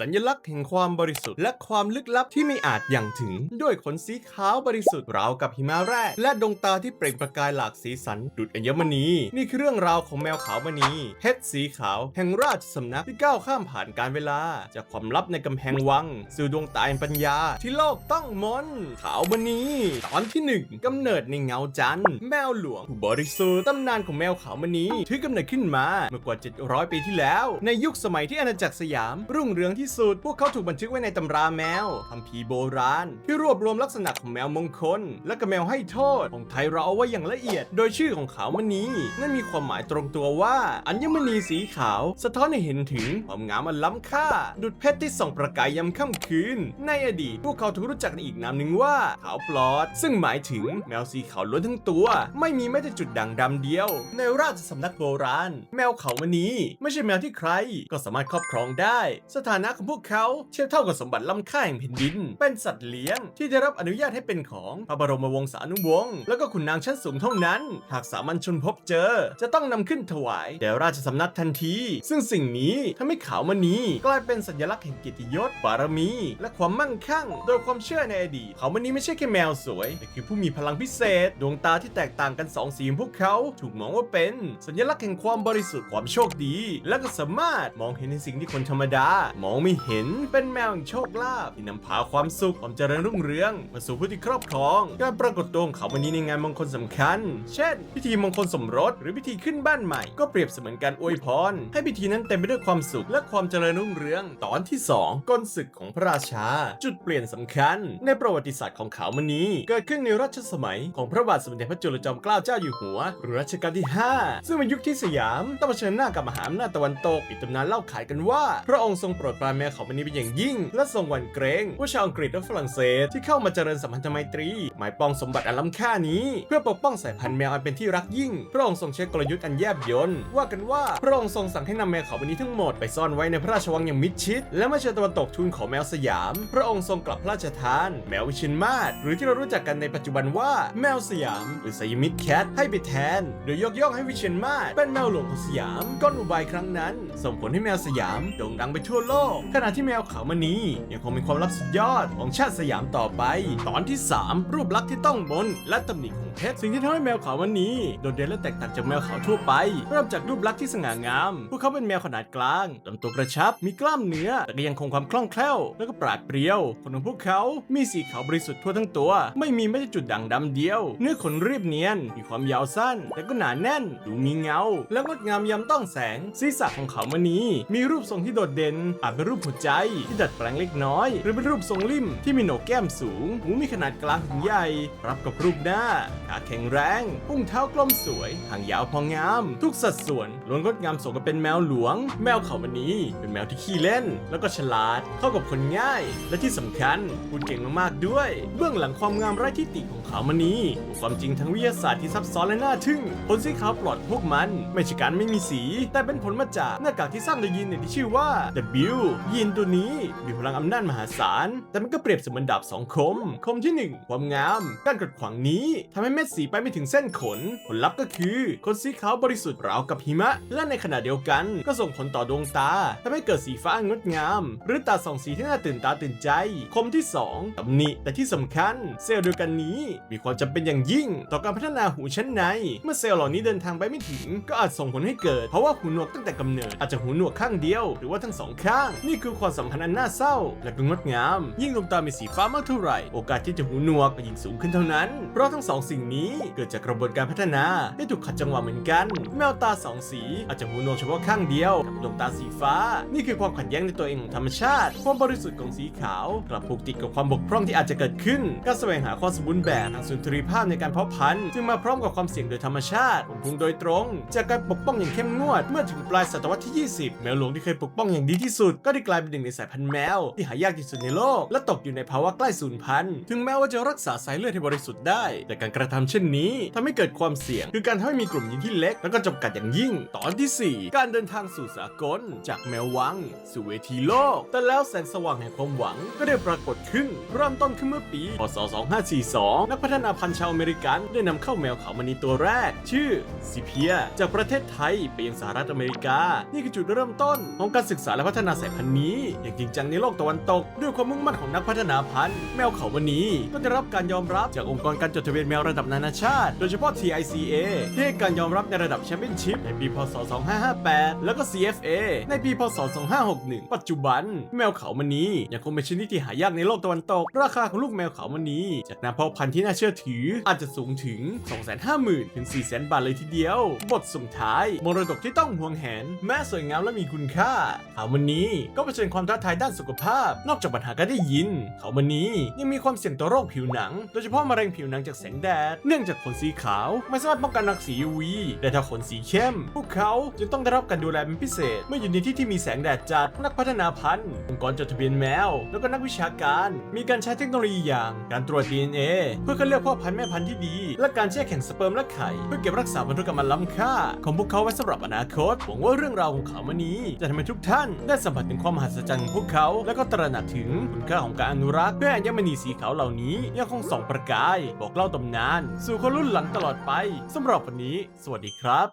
สัญลักษณ์แห่งความบริสุทธิ์และความลึกลับที่ไม่อาจอย่างถึง ด้วยขนสีขาวบริสุทธิ์ราวกับหิมะแร่และดวงตาที่เปล่งประกายหลากสีสันดุจอัญมณี นี่คือเรื่องราวของแมวขาวมณีเพชรสีขาว แห่งราชสำนักที่ก้าวข้ามผ่านการเวลา จากความลับในกำแพงวัง สู่ดวงตาแห่งปัญญาที่โลกต้องมนขาวมณีตอนที่หนึ่งกำเนิดในเงาจันทร์แมวหลวงผู้บริสุทธิ์ตำนานของแมวขาวมณีถือกำเนิดขึ้นมาเมื่อกว่า 700 ปีที่แล้ว ในยุคสมัยที่อาณาจักรสยาม รุ่งเรืองที่สุด พวกเขาถูกบันทึกไว้ในตำราแมวคัมภีร์โบราณ ที่รวบรวมลักษณะของแมวมงคล และก็แมวให้โทษของไทยเราเอาไว้อย่างละเอียด โดยชื่อของขาวมณีนั่นมีความหมายตรงตัวว่า อัญมณีสีขาว สะท้อนให้เห็นถึงความงามอันล้ำค่า ดุจเพชรที่ส่องประกายยามค่ำคืน ในอดีตพวกเขาถูกรู้จักในอีกนามหนึ่งว่าขาวปลอด ซึ่งหมายถึงแมวสีขาวล้วนทั้งตัว ไม่มีแม้แต่จุดด่างดำเดียว ในราชสำนักโบราณ แมวขาวมณีไม่ใช่แมวที่ใคร ก็สามารถครอบครองได้ สถานะของพวกเขาเทียบเท่ากับสมบัติล้ำค่าแห่งแผ่นดิน เป็นสัตว์เลี้ยงที่ได้รับอนุญาตให้เป็นของพระบรมวงศานุวงศ์แล้วก็ขุนนางชั้นสูงเท่านั้น หากสามัญชนพบเจอ จะต้องนำขึ้นถวายแด่ราชสำนักทันที ซึ่งสิ่งนี้ทำให้ขาวมณีกลายเป็นสัญลักษณ์แห่งเกียรติยศบารมี และความมั่งคั่ง โดยความเชื่อในอดีตขาวมณีไม่ใช่แค่แมวสวยแต่คือผู้มีพลังพิเศษ ดวงตาที่แตกต่างกันสองสีของพวกเขาถูกมองว่าเป็นสัญลักษณ์แห่งความบริสุทธิ์ความโชคดี และก็สามารถมองเห็นในสิ่งที่คนธรรมดามองไม่เห็น เป็นแมวแห่งโชคลาภที่นำพาความสุขความเจริญรุ่งเรืองมาสู่ผู้ที่ครอบครอง การปรากฏตัวของเขาวันนี้ในงานมงคลสำคัญ เช่น พิธีมงคลสมรส หรือพิธีขึ้นบ้านใหม่ ก็เปรียบเสมือนการอวยพร ให้พิธีนั้นเต็มไปด้วยความสุขและความเจริญรุ่งเรือง ตอนที่ 2ก้นศึกของพระราชา จุดเปลี่ยนสำคัญ ในประวัติศาสตร์ของขาวมณีเกิดขึ้นในรัชสมัยของพระบาทสมเด็จพระจุลจอมเกล้าเจ้าอยู่หัวหรือรัชกาลที่ 5 ซึ่งเป็นยุคที่สยามต้องเผชิญหน้ากับมหาอำนาจตะวันตกมีตำนานเล่าขายกันว่า พระองค์ทรงโปรดปรานแมวขาวมณีเป็นอย่างยิ่ง และทรงหวั่นเกรงว่าชาวอังกฤษและฝรั่งเศสที่เข้ามาเจริญสัมพันธไมตรี หมายปองสมบัติอันล้ำค่านี้ เพื่อปกป้องสายพันธุ์แมวอันเป็นที่รักยิ่ง พระองค์ทรงใช้กลยุทธ์อันแยบยลว่ากันว่าพระองค์ทรงสั่งให้นำแมวขาวมณีทั้งหมดไปซ่อนไว้ในพระราชวังอย่างมิดชิด และเมื่อเชตะวันตกทูลของแมวสยาม พระองค์ทรงกลับพระราชทาน แมววิเชิญมาศหรือที่เรารู้จักกันในปัจจุบันว่าแมวสยาม หรือสยามิดแคทให้ไปแทน โดยยกย่องให้วิเชียนมาศเป็นแมวหลวงของสยามก้อนอุบายครั้งนั้น ส่งผลให้แมวสยามโด่งดังไปทั่วโลกขณะที่แมวขาวมณียังคงเป็นความลับสุดยอดของชาติสยามต่อไป ตอนที่ 3 รูปลักษณ์ที่ต้องมนและตำหนิของเพชรสิ่งที่ทำให้แมวขาวมณีโดดเด่นและแตกต่างจากแมวขาวทั่วไป เริ่มจากรูปลักษณ์ที่สง่างาม พวกเขาเป็นแมวขนาดกลางลำตัวกระชับ มีกล้ามเนื้อ แต่ก็ยังคงความคล่องแคล่ว แล้วก็ปราดเปรียว ขนของพวกเขามีสีขาวบริสุทธิ์ทั่วทั้งตัว ไม่มีแม้แต่จุดด่างดำเดียว เนื้อขนเรียบเนียน มีความยาวสั้น แต่ก็หนาแน่น ดูมีเงา และงดงามยามต้องแสง ศีรษะของเขามณีมีรูปทรงที่โดดเด่นอาจเป็นรูรูปหัวใจที่ดัดแปลงเล็กน้อย หรือเป็นรูปทรงลิ่มที่มีโหนกแก้มสูง หูมีขนาดกลางถึงใหญ่ รับกับรูปหน้าขาแข็งแรงพุ่งเท้ากลมสวยหางยาวพองาม ทุกสัดส่วนล้วนงดงามสมกับเป็นแมวหลวง แมวเขาวมณีเป็นแมวที่ขี้เล่น แล้วก็ฉลาดเข้ากับคนง่าย และที่สำคัญพูดเก่งมากๆด้วย เบื้องหลังความงามไร้ที่ติของขาวมณีความจริงทางวิทยาศาสตร์ที่ซับซ้อนและน่าทึ่งขนสีขาวปลอดพวกมัน ไม่ใช่การไม่มีสี แต่เป็นผลมาจากหน้ากากที่สร้างโดยยีนที่ชื่อว่า W ยีนตัวนี้มีพลังอำนาจมหาศาล แต่มันก็เปรียบเสมือนดาบสองคม คมที่หนึ่งความงาม การกดขวางนี้ทำให้เม็ดสีไปไม่ถึงเส้นขน ผลลัพธ์ก็คือขนสีขาวบริสุทธิ์ราวกับหิมะ และในขณะเดียวกันก็ส่งผลต่อดวงตาทำให้เกิดสีฟ้างดงาม หรือตาสองสีที่น่าตื่นตาตื่นใจ คมที่สองตำหนิแต่ที่สำคัญ เซลล์เดียวกันนี้ มีความจำเป็นอย่างยิ่ง ต่อการพัฒนาหูชั้นใน เมื่อเซลล์เหล่านี้เดินทางไปไม่ถึง ก็อาจส่งผลให้เกิดเพราะว่าหูหนวกตั้งแต่กำเนิดอาจจะหูหนวกข้างเดียว หรือว่าทั้งสองข้างนี่คือความสัมพันธ์อันน่าเศร้า และก็งดงาม ยิ่งดวงตามีสีฟ้ามากเท่าไหร่ โอกาสที่จะหูหนวกก็ยิ่งสูงขึ้นเท่านั้น เพราะทั้งสองสิ่งนี้เกิดจากกระบวนการพัฒนาได้ถูกขัดจังหวะเหมือนกัน แมวตาสองสีอาจจะหูหนวกเฉพาะข้างเดียวกับดวงตาสีฟ้า นี่คือความขัดแย้งในตัวเองของธรรมชาติ ความบริสุทธิ์ของสีขาวกลับผูกติดกับความบกพร่องที่อาจจะเกิดขึ้น การแสวงหาความสมบูรณ์แบบทางสุนทรีภาพในการเพาะพันธุ์จึงมาพร้อมกับความเสี่ยงโดยธรรมชาติผมพุงโดยตรง จากการปกป้องอย่างเข้มงวด เมื่อถึงปลายศตวรรษที่ 20 แมวหลวงที่เคยปกป้องอย่างดีที่สุดก็ได้กลายเป็นหนึ่งในสายพันธุ์แมว ที่หายากที่สุดในโลก และตกอยู่ในภาวะใกล้สูญพันธุ์ถึงแม้ว่าจะรักษาสายเลือดให้บริสุทธิ์ได้ แต่การกระททำเช่นนี้ทำให้เกิดความเสี่ยง คือการทำให้มีกลุ่มหญิงที่เล็ก แล้วก็จำกัดอย่างยิ่ง ตอนที่ 4 การเดินทางสู่สากล จากแมววัง สู่เวทีโลก แต่แล้วแสงสว่างแห่งความหวังก็ได้ปรากฏขึ้นเริ่มต้นขึ้นเมื่อปีพศ 2542 นักพัฒนาพันธุ์ชาวอเมริกันได้นำเข้าแมวขาวมณีตัวแรก ชื่อซิเพีย จากประเทศไทยไปยังสหรัฐอเมริกา นี่คือจุดเริ่มต้นของการศึกษาและพัฒนาสายพันธุ์นี้อย่างจริงจังในโลกตะวันตก ด้วยความมุ่งมั่นของนักพัฒนาพันธุ์แมวเขาวันนี้ก็ได้รับการยอมรับจากองค์กรการจดทะเบียนแมวระดับนานาชาติ โดยเฉพาะ TICA ที่ให้การยอมรับในระดับแชมเปี้ยนชิพในปี พศ 2558 แล้วก็ CFA ในปี พศ 2561 ปัจจุบัน แมวเขามันนี้ยังคงเป็นชนิดที่หายากในโลกตะวันตก ราคาของลูกแมวเขามันนี้จากนาพาะพันธุ์ที่น่าเชื่อถือ อาจจะสูงถึง 250,000 ถึง 400,000 บาทเลยทีเดียว บทส่งท้ายมรดกที่ต้องห่วงแหน แม้สวยงามและมีคุณค่าเขามันนี้ก็เผชิญความท้าทายด้านสุขภาพ นอกจากปัญหาการได้ยิน เขามันนี้ยังมีความเสี่ยงต่อโรคผิวหนัง โดยเฉพาะมะเร็งผิวหนังจากแสงแดด เนื่องจากขนสีขาวไม่สามารถป้องกันรังสี UV แต่ถ้าขนสีเข้ม พวกเขาจึงต้องได้รับการดูแลเป็นพิเศษ เมื่ออยู่ในที่ที่มีแสงแดดจัด นักพัฒนาพันธุ์ องค์กรจดทะเบียนแมว แล้วก็นักวิชาการ มีการใช้เทคโนโลยีอย่าง การตรวจ DNA เพื่อคัดเลือกพ่อพันธุ์แม่พันธุ์ที่ดี และการแช่แข็งสเปิร์มและไข่ เพื่อเก็บรักษาพันธุกรรมอันล้ำค่า ของพวกเขาไว้สำหรับอนาคต หวังว่าเรื่องราวของเขามันนี้จะทำให้ทุกท่านได้สัมผัสถึงความมหัศจรรย์ของพวกเขา และก็ตระหนักถึงคุณค่าของการอนุรักษ์เพื่อให้อัญมณีสีขาวเหล่านี้ยังคงส่องประกาย บอกเล่าตำนาน สู่คนรุ่นหลังตลอดไปสำหรับวันนี้ สวัสดีครับ